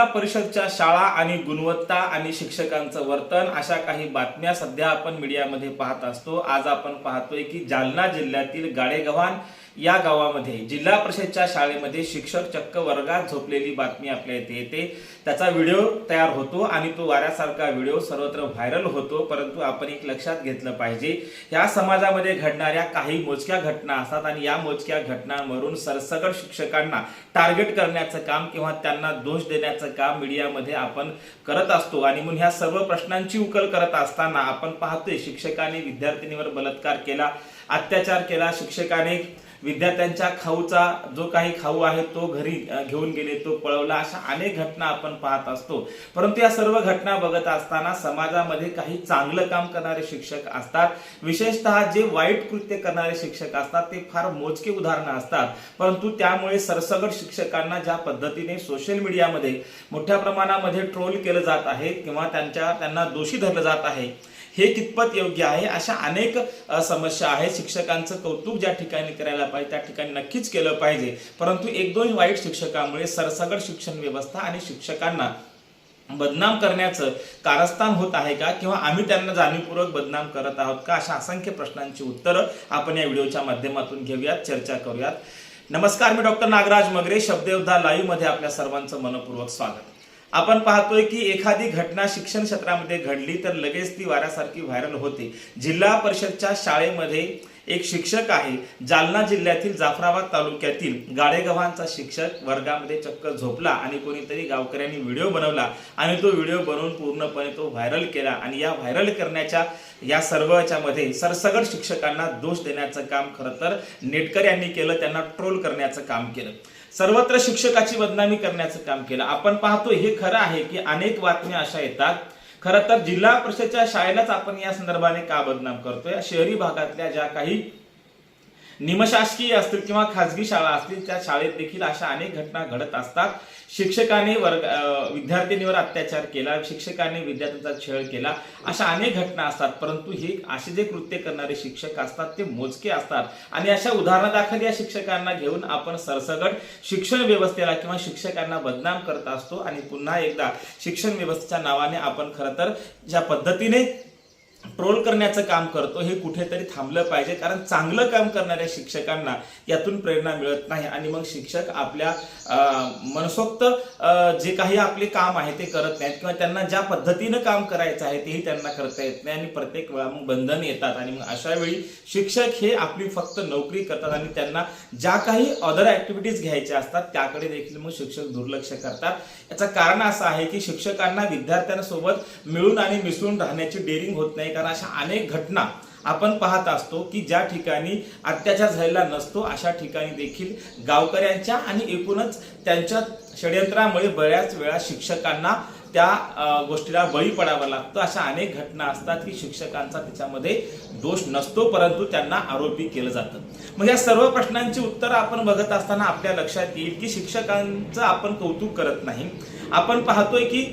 जिल्हा परिषदच्या शाळा आणि गुणवत्ता आणि शिक्षकांचं वर्तन अशा काही बातम्या सध्या आपण मीडियामध्ये पाहत असतो. आज आपण पाहतोय की जालना जिल्ह्यातील गाडेगव्हाण या गावामध्ये जिल्हा परिषदच्या शाळेमध्ये शिक्षक चक्क वर्गात झोपलेली बातमी आपल्या इथे येते. त्याचा व्हिडिओ तयार होतो आणि तो वाऱ्यासारखा व्हिडिओ सर्वत्र व्हायरल होतो परंतु आपण एक लक्षात घेतलं पाहिजे. या समाजामध्ये घडणाऱ्या काही मोजक्या घटना असतात आणि या मोजक्या घटनांवरून सरसकट शिक्षकांना टार्गेट करण्याचं काम किंवा त्यांना दोष देण्याचं काम मीडियामध्ये आपण करत असतो. आणि म्हणून ह्या सर्व प्रश्नांची उकल करत असताना आपण पाहतोय शिक्षकाने विद्यार्थिनीवर बलात्कार केला अत्याचार केला शिक्षकाने विद्यार्थ्यांच्या खाऊचा जो काही खाऊ आहे तो घरी घेऊन गेले तो पळवला अशा अनेक घटना आपण पाहत असतो. परंतु या सर्व घटना बघत असताना समाजामध्ये काही चांगलं काम करणारे शिक्षक असतात. विशेषतः जे वाईट कृत्य करणारे शिक्षक असतात ते फार मोजके उदाहरणं असतात. परंतु त्यामुळे सरसगट शिक्षकांना ज्या पद्धतीने सोशल मीडियामध्ये मोठ्या प्रमाणामध्ये ट्रोल केलं जात आहे किंवा त्यांच्या त्यांना दोषी धरलं जात आहे हे कितपत योग्य आहे? अशा अनेक समस्या आहेत. शिक्षकांचं कौतुक ज्या ठिकाणी करायला पाहिजे त्या ठिकाणी नक्कीच केलं पाहिजे. परंतु एक दोन वाईट शिक्षकामुळे सरसगट शिक्षण व्यवस्था आणि शिक्षकांना बदनाम करण्याचं कारस्थान होत आहे का? किंवा आम्ही त्यांना जाणीवपूर्वक बदनाम करत आहोत का? अशा असंख्य प्रश्नांची उत्तरं आपण या व्हिडिओच्या माध्यमातून घेऊयात चर्चा करूयात. नमस्कार मी डॉक्टर नागराज मगरे शब्दयोद्धा लाईव्हमध्ये आपल्या सर्वांचं मनपूर्वक स्वागत. आपण पाहतोय की एखादी घटना शिक्षण क्षेत्रामध्ये घडली तर लगेच ती वाऱ्यासारखी व्हायरल होते. जिल्हा परिषदच्या शाळेमध्ये एक शिक्षक आहे. जालना जिल्ह्यातील जाफराबाद तालुक्यातील गाडेगव्हांचा शिक्षक वर्गामध्ये चक्क झोपला आणि कोणीतरी गावकऱ्यांनी व्हिडिओ बनवला आणि तो व्हिडिओ बनवून पूर्णपणे तो व्हायरल केला आणि या व्हायरल करण्याच्या या सर्वच्या मध्ये सरसगट शिक्षकांना दोष देण्याचं काम खरं तर नेटकर यांनी केलं त्यांना ट्रोल करण्याचं काम केलं. सर्वत्र शिक्षकाची बदनामी करण्याचं काम केलं. आपण पाहतो हे खरं आहे की अनेक बातम्या अशा येतात. खरं तर जिल्हा परिषदच्या शाळेलाच आपण या संदर्भाने का बदनाम करतोय? शहरी भागातल्या ज्या काही निमशासकीय असतील किंवा खाजगी शाळा असतील त्या शाळेत देखील अशा अनेक घटना घडत असतात. शिक्षकाने वर्ग विद्यार्थिनीवर अत्याचार केला शिक्षकाने विद्यार्थ्यांचा छळ केला अशा अनेक घटना असतात. परंतु हे असे जे कृत्य करणारे शिक्षक असतात ते मोजके असतात. आणि अशा उदाहरणादाखल या शिक्षकांना घेऊन आपण सरसगट शिक्षण व्यवस्थेला किंवा शिक्षकांना बदनाम करत असतो. आणि पुन्हा एकदा शिक्षण व्यवस्थेच्या नावाने आपण खरं तर ज्या पद्धतीने ट्रोल करण्याचं काम करतो हे कुठेतरी थांबलं पाहिजे. कारण चांगलं काम करणाऱ्या शिक्षकांना यातून प्रेरणा मिळत नाही. आणि मग शिक्षक आपल्या मनसोक्त जे काही आपले काम आहे ते करत नाहीत. किंवा त्यांना ज्या पद्धतीनं काम करायचं आहे तेही त्यांना करता येत नाही. आणि प्रत्येक वेळा मग बंधन येतात. आणि मग अशा वेळी शिक्षक हे आपली फक्त नोकरी करतात. आणि त्यांना ज्या काही अदर ऍक्टिव्हिटीज घ्यायच्या असतात त्याकडे देखील मग शिक्षक दुर्लक्ष करतात. याचं कारण असं आहे की शिक्षकांना विद्यार्थ्यांसोबत मिळून आणि मिसळून राहण्याची डेअरिंग होत नाही. कारण अशा अनेक घटना आपण पाहत असतो की ज्या ठिकाणी अत्याचार झालेला नसतो अशा ठिकाणी देखील गावकऱ्यांच्या आणि एकूणच त्यांच्या षडयंत्रामुळे बऱ्याच वेळा शिक्षकांना त्या गोष्टीला बळी पडावं लागतं. अशा अनेक घटना असतात की शिक्षकांचा त्याच्यामध्ये दोष नसतो परंतु त्यांना आरोपी केलं जातं. मग या सर्व प्रश्नांची उत्तरं आपण बघत असताना आपल्या लक्षात येईल की शिक्षकांचं आपण कौतुक करत नाही. आपण पाहतोय की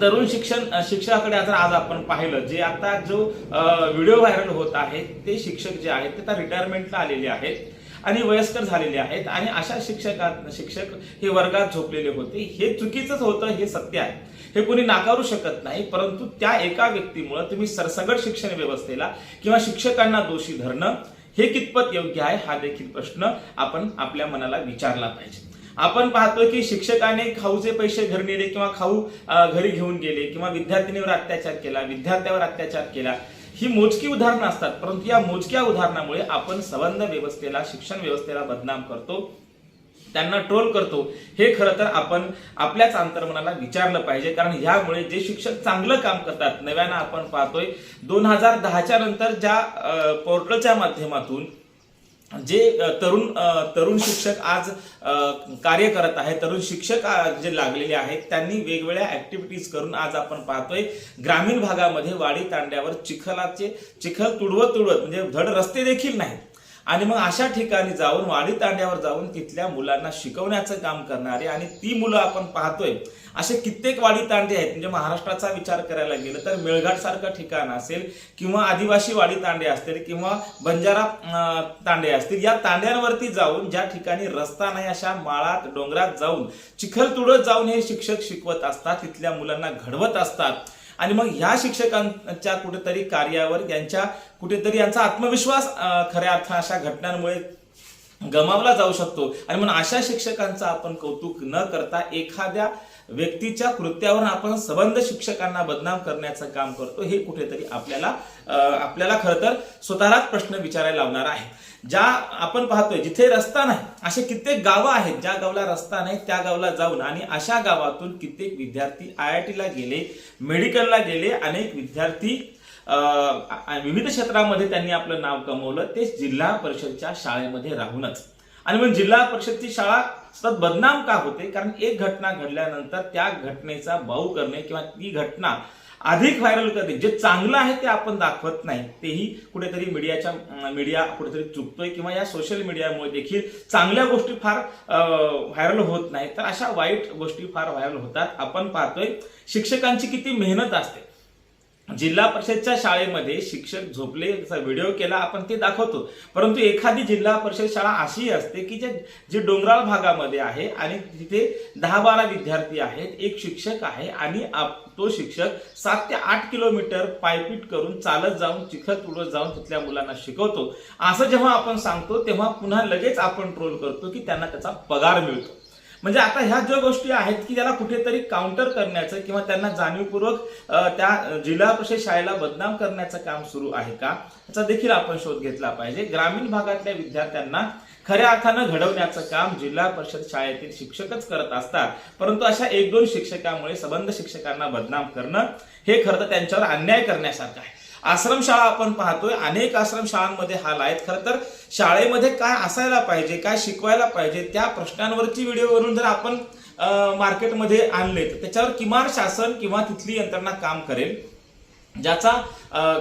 तरुण शिक्षण शिक्षकाकडे आता आज आपण पाहिलं जे आता जो व्हिडिओ व्हायरल होत आहे ते शिक्षक जे आहेत ते आता रिटायरमेंटला आलेले आहेत आणि वयस्कर झालेले आहेत आणि अशा शिक्षकात शिक्षक हे वर्गात झोपलेले होते. हे चुकीचंच होतं हे सत्य आहे. हे कोणी नाकारू शकत नाही परंतु त्या एका व्यक्तीमुळे तुम्ही सरसगट शिक्षण व्यवस्थेला किंवा शिक्षकांना दोषी धरणं हे कितपत योग्य आहे हा देखील प्रश्न आपण आपल्या मनाला विचारला पाहिजे. आपण पाहतोय की शिक्षकाने खाऊचे पैसे घरी नेले किंवा खाऊ घरी घेऊन गेले किंवा विद्यार्थिनीवर अत्याचार केला विद्यार्थ्यावर अत्याचार केला ही मोजकी उदाहरणं असतात. परंतु या मोजक्या उदाहरणामुळे आपण संबंध व्यवस्थेला शिक्षण व्यवस्थेला बदनाम करतो त्यांना ट्रोल करतो. हे खरं तर आपण आपल्याच अंतर्मनाला विचारलं पाहिजे. कारण ह्यामुळे जे शिक्षक चांगलं काम करतात नव्यानं आपण पाहतोय दोन हजार दहाच्या नंतर ज्या पोर्टलच्या माध्यमातून जे तरुण तरुण शिक्षक आज कार्य करत आहे तरुण शिक्षक जे लागलेले आहेत त्यांनी वेगवेगळ्या ऍक्टिव्हिटीज करून आज आपण पाहतोय ग्रामीण भागामध्ये वाडी तांड्यावर चिखलाचे चिखल तुडवत तुडवत म्हणजे धड रस्ते देखील नाहीत. आणि मग अशा ठिकाणी जाऊन वाडी तांड्यावर जाऊन तिथल्या मुलांना शिकवण्याचं काम करणारे आणि ती मुलं आपण पाहतोय असे कित्येक वाडी तांडे आहेत. म्हणजे महाराष्ट्राचा विचार करायला गेलं तर मेळघाट सारखं ठिकाण असेल किंवा आदिवासी वाडी तांडे असतील किंवा बंजारा तांडे असतील या तांड्यांवरती जाऊन ज्या ठिकाणी रस्ता नाही अशा माळात डोंगरात जाऊन चिखल तुडत जाऊन हे शिक्षक शिकवत असतात तिथल्या मुलांना घडवत असतात. आणि मग ह्या शिक्षकांच्या कुठेतरी कार्यावर यांच्या कुठेतरी यांचा आत्मविश्वास खऱ्या अर्थ अशा घटनांमुळे गमावला जाऊ शकतो. आणि म्हणून अशा शिक्षकांचं आपण कौतुक न करता एखाद्या व्यक्तीच्या कृत्यावर आपण सबंध शिक्षकांना बदनाम करण्याचं काम करतो हे कुठेतरी आपल्याला आपल्याला खरं तर स्वतःलाच प्रश्न विचारायला लावणार आहे. ज्या आपण पाहतोय जिथे रस्ता नाही असे कित्येक गावं आहेत ज्या गावला रस्ता नाही त्या गावला जाऊन आणि अशा गावातून कित्येक विद्यार्थी आय आय टीला गेले मेडिकलला गेले अनेक विद्यार्थी विविध क्षेत्रामध्ये त्यांनी आपलं नाव कमवलं ते जिल्हा परिषदच्या शाळेमध्ये राहूनच. आणि मग जिल्हा परिषदची शाळा सतत बदनाम का होते? कारण एक घटना घडल्यानंतर त्या घटनेचा भाऊ करणे किंवा ती घटना अधिक व्हायरल करणे जे चांगलं आहे ते आपण दाखवत नाही. तेही कुठेतरी मीडियाच्या मीडिया कुठेतरी चुकतोय किंवा या सोशल मीडियामुळे देखील चांगल्या गोष्टी फार व्हायरल होत नाही तर अशा वाईट गोष्टी फार व्हायरल होतात. आपण पाहतोय शिक्षकांची किती मेहनत असते. जिल्हा परिषदच्या शाळेमध्ये शिक्षक झोपले व्हिडिओ केला आपण ते दाखवतो. परंतु एखादी जिल्हा परिषद शाळा अशी असते की जे जे डोंगराळ भागामध्ये आहे आणि तिथे दहा बारा विद्यार्थी आहेत एक शिक्षक आहे आणि आप- तो शिक्षक सात ते आठ किलोमीटर पायपीट करून चालत जाऊन चिखत उडत जाऊन तिथल्या मुलांना शिकवतो. असं जेव्हा आपण सांगतो तेव्हा पुन्हा लगेच आपण ट्रोल करतो की त्यांना त्याचा पगार मिळतो. म्हणजे आता ह्या ज्या गोष्टी आहेत की त्याला कुठेतरी काउंटर करण्याचं किंवा त्यांना जाणीवपूर्वक त्या जिल्हा परिषद शाळेला बदनाम करण्याचं काम सुरू आहे का? याचा देखील आपण शोध घेतला पाहिजे. ग्रामीण भागातल्या विद्यार्थ्यांना खऱ्या अर्थानं घडवण्याचं काम जिल्हा परिषद शाळेतील शिक्षकच करत असतात. परंतु अशा एक दोन शिक्षकामुळे सबंध शिक्षकांना बदनाम करणं हे खरं तर त्यांच्यावर अन्याय करण्यासारखं आहे. आश्रमशाळा आपण पाहतोय. अनेक आश्रमशाळांमध्ये हाल आहेत खरं तर शाळेमध्ये काय असायला पाहिजे काय शिकवायला पाहिजे त्या प्रश्नांवरची व्हिडिओवरून जर आपण मार्केटमध्ये आणले तर त्याच्यावर किमान शासन किंवा तिथली यंत्रणा काम करेल ज्याचा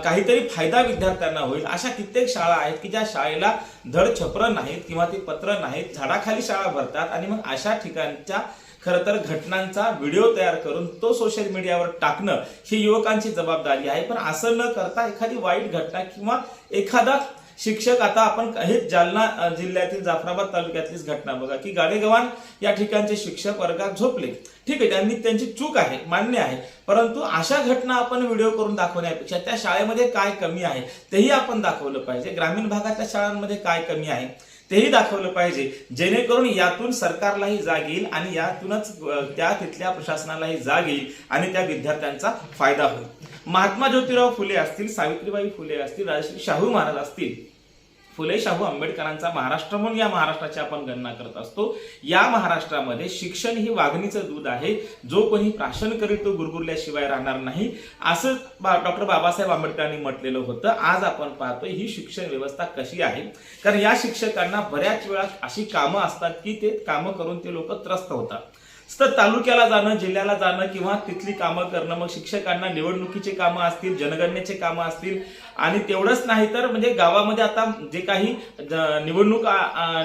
काहीतरी फायदा विद्यार्थ्यांना होईल. अशा कित्येक शाळा आहेत की ज्या शाळेला धड छपरं नाहीत किंवा ते पत्र नाहीत झाडाखाली शाळा भरतात आणि मग अशा ठिकाणच्या खरं तर घटनांचा व्हिडिओ तयार करून तो सोशल मीडियावर टाकणं ही युवकांची जबाबदारी आहे. पण असं न करता एखादी वाईट घटना किंवा एखादा शिक्षक आता आपण हे जालना जिल्ह्यातील जाफराबाद तालुक्यातलीच घटना बघा की गाडेगव्हाण या ठिकाणचे शिक्षक वर्गात झोपले. ठीक आहे त्यांनी त्यांची चूक आहे मान्य आहे. परंतु अशा घटना आपण व्हिडिओ करून दाखवण्यापेक्षा त्या शाळेमध्ये काय कमी आहे तेही आपण दाखवलं पाहिजे. ग्रामीण भागातल्या शाळांमध्ये काय कमी आहे? तेही दाखवलं पाहिजे. जेणेकरून यातून सरकारलाही जाग येईल आणि यातूनच त्या तिथल्या प्रशासनालाही जाग येईल आणि त्या विद्यार्थ्यांचा फायदा होईल. महात्मा ज्योतिराव फुले असतील सावित्रीबाई फुले असतील राजश्री शाहू महाराज असतील फुले शाहू आंबेडकरांचा महाराष्ट्र म्हणून या महाराष्ट्राची आपण गणना करत असतो. या महाराष्ट्रामध्ये शिक्षण ही वाघणीचं दूध आहे. जो कोणी प्राशन करीत तो गुरगुरल्याशिवाय राहणार नाही. असं बा डॉक्टर बाबासाहेब आंबेडकरांनी म्हटलेलं होतं. आज आपण पाहतोय ही शिक्षण व्यवस्था कशी आहे. कारण या शिक्षकांना बऱ्याच वेळा अशी कामं असतात की ते कामं करून ते लोक त्रस्त होतात. तर तालुक्याला जाणं जिल्ह्याला जाणं किंवा तिथली कामं करणं मग शिक्षकांना निवडणुकीचे कामं असतील जनगणनेचे कामं असतील आणि तेवढंच नाही तर म्हणजे गावामध्ये आता जे काही निवडणूक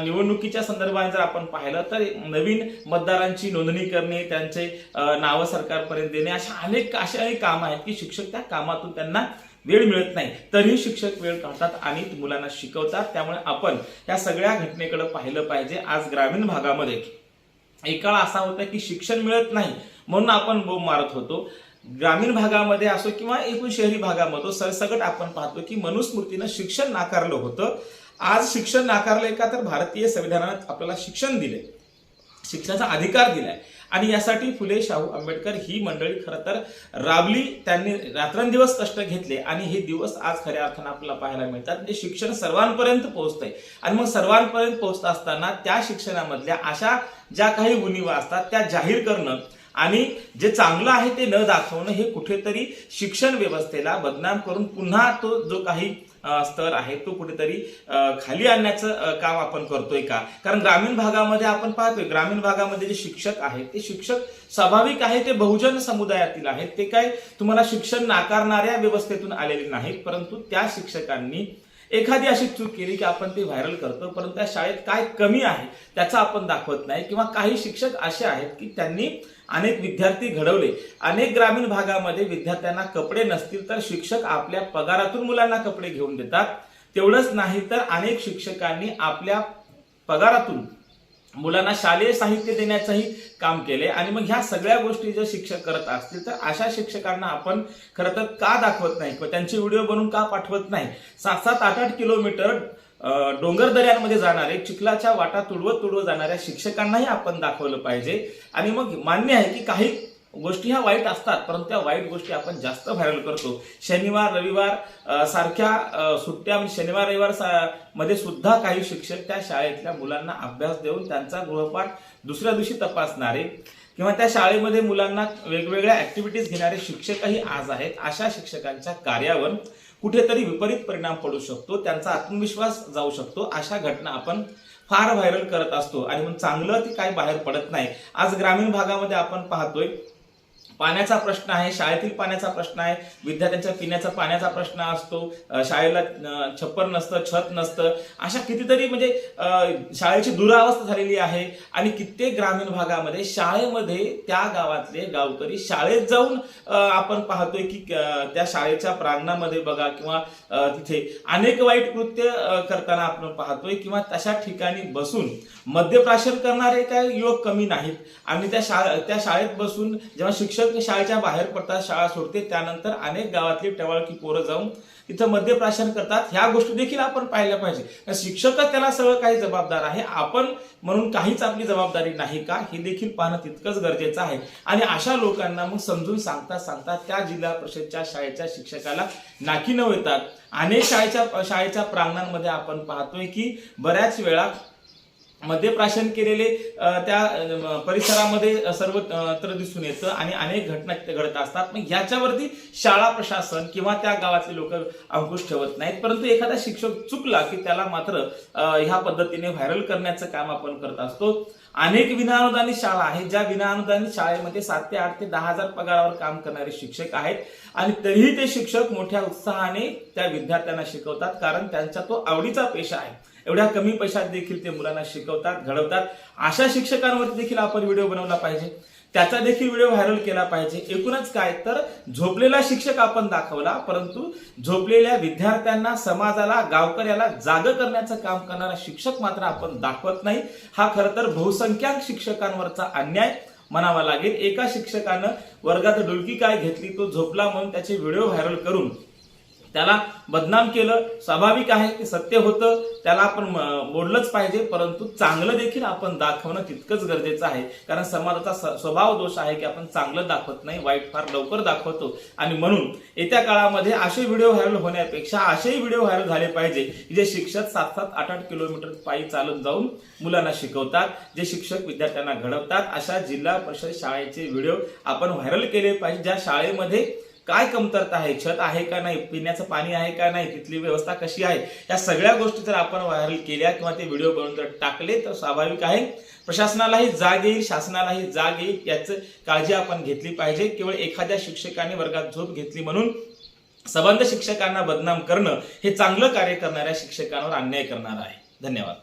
निवडणुकीच्या संदर्भात जर आपण पाहिलं तर नवीन मतदारांची नोंदणी करणे त्यांचे नावं सरकारपर्यंत देणे अशा अनेक अशा अनेक कामं आहेत की शिक्षक त्या कामातून त्यांना वेळ मिळत नाही. तरीही शिक्षक वेळ काढतात आणि मुलांना शिकवतात. त्यामुळे आपण या सगळ्या घटनेकडे पाहिलं पाहिजे. आज ग्रामीण भागामध्ये एक काळ असा होता की शिक्षण मिळत नाही म्हणून आपण बोंब मारत होतो. ग्रामीण भागामध्ये असो किंवा एकूण शहरी भागामध्ये सरसकट आपण पाहतो की मनुस्मृतीनं शिक्षण नाकारलं होतं. आज शिक्षण नाकारलंय का? तर भारतीय संविधानात आपल्याला शिक्षण दिले शिक्षणाचा अधिकार दिलाय. आणि यासाठी फुले शाहू आंबेडकर ही मंडळी खरं तर राबली त्यांनी रात्रंदिवस कष्ट घेतले आणि हे दिवस आज खऱ्या अर्थानं आपल्याला पाहायला मिळतात. म्हणजे शिक्षण सर्वांपर्यंत पोहोचतंय. आणि मग सर्वांपर्यंत पोहोचत असताना त्या शिक्षणामधल्या अशा ज्या काही उणीवा असतात त्या जाहीर करणं आणि जे चांगलं आहे ते न दाखवणं हे कुठेतरी शिक्षण व्यवस्थेला बदनाम करून पुन्हा तो जो काही स्तर आहे तो कुठेतरी खाली आणण्याचं काम आपण करतोय का? कारण ग्रामीण भागामध्ये आपण पाहतोय ग्रामीण भागामध्ये जे शिक्षक आहेत ते शिक्षक स्वाभाविक आहे ते बहुजन समुदायातील आहेत ते काय तुम्हाला शिक्षण नाकारणाऱ्या व्यवस्थेतून आलेले नाहीत परंतु त्या शिक्षकांनी एखादी अशी चूक केली की आपण ती व्हायरल करतो परंतु त्या शाळेत काय कमी आहे त्याचा आपण दाखवत नाही किंवा काही शिक्षक असे आहेत की त्यांनी अनेक विद्यार्थी घडवले. अनेक ग्रामीण भागामध्ये विद्यार्थ्यांना कपडे नसतील तर शिक्षक आपल्या पगारातून मुलांना कपडे घेऊन देतात. तेवढंच नाही तर अनेक शिक्षकांनी आपल्या पगारातून मुलांना शालेय साहित्य देण्याचंही काम केले. आणि मग ह्या सगळ्या गोष्टी जर शिक्षक करत असतील तर अशा शिक्षकांना आपण खरं तर का दाखवत नाही? किंवा त्यांचे व्हिडिओ बनवून का पाठवत नाही? सात सात आठ आठ किलोमीटर डोंगर दऱ्यांमध्ये जाणारे चिखलाच्या वाटा तुडवत तुडवत जाणाऱ्या शिक्षकांनाही आपण दाखवलं पाहिजे. आणि मग मान्य आहे की काही गोष्टी ह्या वाईट असतात परंतु त्या वाईट गोष्टी आपण जास्त व्हायरल करतो. शनिवार रविवार सारख्या सुट्ट्या म्हणजे शनिवार रविवार सा- मध्ये सुद्धा काही शिक्षक त्या शाळेतल्या मुलांना अभ्यास देऊन त्यांचा गृहपाठ दुसऱ्या दिवशी तपासणारे किंवा त्या शाळेमध्ये मुलांना वेगवेगळ्या ऍक्टिव्हिटीज घेणारे शिक्षकही आज आहेत. अशा शिक्षकांच्या कार्यावर कुठेतरी विपरीत परिणाम पडू शकतो त्यांचा आत्मविश्वास जाऊ शकतो. अशा घटना आपण फार व्हायरल करत असतो. आणि मग चांगलं ती काय बाहेर पडत नाही. आज ग्रामीण भागामध्ये आपण पाहतोय पाण्याचा प्रश्न आहे शाळेतील पाण्याचा प्रश्न आहे विद्यार्थ्यांच्या पिण्याचा पाण्याचा प्रश्न असतो शाळेला छप्पर नसतं छत नसतं अशा कितीतरी म्हणजे शाळेची दुरावस्था झालेली आहे आणि कित्येक ग्रामीण भागामध्ये शाळेमध्ये त्या गावातले गावकरी शाळेत जाऊन आपण पाहतोय की त्या शाळेच्या प्रांगणामध्ये बघा किंवा तिथे अनेक वाईट कृत्य करताना आपण पाहतोय किंवा तशा ठिकाणी बसून मद्यप्राशन करणारे काय युवक कमी नाहीत. आणि त्या शाळा त्या शाळेत बसून जेव्हा शिक्षक शाळेच्या बाहेर पडतात शाळा सोडते. त्यानंतर अनेक गावातली टवाळकी पोरं जाऊन तिथं मद्यप्राशन करतात. ह्या गोष्टी देखील आपण पाहिल्या पाहिजे. शिक्षकच त्याला सगळं काही जबाबदार आहे. आपण म्हणून काहीच आपली जबाबदारी नाही का? हे देखील पाहणं तितकंच गरजेचं आहे. आणि अशा लोकांना मग समजून सांगता सांगता त्या जिल्हा परिषदच्या शाळेच्या शिक्षकाला नाकी न येतात अनेक शाळेच्या शाळेच्या प्रांगणांमध्ये आपण पाहतोय की बऱ्याच वेळा मद्यप्राशन केलेले त्या परिसरामध्ये सर्वत्र दिसून येतं आणि अनेक घटना तिथे घडत असतात. मग ह्याच्यावरती शाळा प्रशासन किंवा त्या गावातले लोक अंकुश ठेवत नाहीत. परंतु एखादा शिक्षक चुकला की त्याला मात्र ह्या पद्धतीने व्हायरल करण्याचं काम आपण करत असतो. अनेक विनाअनुदानित शाळा आहेत ज्या विनाअनुदानित शाळेमध्ये सात ते आठ ते दहा हजार पगारावर काम करणारे शिक्षक आहेत. आणि तरीही ते शिक्षक मोठ्या उत्साहाने त्या विद्यार्थ्यांना शिकवतात कारण त्यांचा तो आवडीचा पेशा आहे. एवढ्या कमी पैशात देखील ते मुलांना शिकवतात घडवतात. अशा शिक्षकांवरती देखील आपण व्हिडिओ बनवला पाहिजे. त्याचा देखील व्हिडिओ व्हायरल केला पाहिजे. एकूणच काय तर झोपलेला शिक्षक आपण दाखवला परंतु झोपलेल्या विद्यार्थ्यांना समाजाला गावकऱ्याला जाग करण्याचं काम करणारा शिक्षक मात्र आपण दाखवत नाही. हा खरं तर बहुसंख्याक शिक्षकांवरचा अन्याय म्हणावा लागेल. एका शिक्षकानं वर्गात डुलकी काय घेतली तो झोपला म्हणून त्याचे व्हिडिओ व्हायरल करून त्याला बदनाम केलं. स्वाभाविक आहे की सत्य होतं त्याला आपण मोडलंच पाहिजे. परंतु चांगलं देखील आपण दाखवणं तितकंच गरजेचं आहे. कारण समाजाचा स- स्वभाव दोष आहे की आपण चांगलं दाखवत नाही वाईट फार लवकर दाखवतो. आणि म्हणून येत्या काळामध्ये असे व्हिडिओ व्हायरल होण्यापेक्षा असेही व्हिडिओ व्हायरल झाले पाहिजे जे शिक्षक सात सात आठ आठ किलोमीटर पायी चालत जाऊन मुलांना शिकवतात जे शिक्षक विद्यार्थ्यांना घडवतात. अशा जिल्हा परिषद शाळेचे व्हिडिओ आपण व्हायरल केले पाहिजे. ज्या शाळेमध्ये काय कमतरता आहे? छत आहे का नाही? पिण्याचं पाणी आहे का नाही? तिथली व्यवस्था कशी आहे? या सगळ्या गोष्टी जर आपण व्हायरल केल्या किंवा ते व्हिडिओ बनवून जर टाकले तर स्वाभाविक आहे. प्रशासनालाही जाग येईल शासनालाही जाग येईल याचं काळजी आपण घेतली पाहिजे. केवळ एखाद्या शिक्षकाने वर्गात झोप घेतली म्हणून सबंध शिक्षकांना बदनाम करणं हे चांगलं कार्य करणाऱ्या शिक्षकांवर अन्याय करणार आहे. धन्यवाद.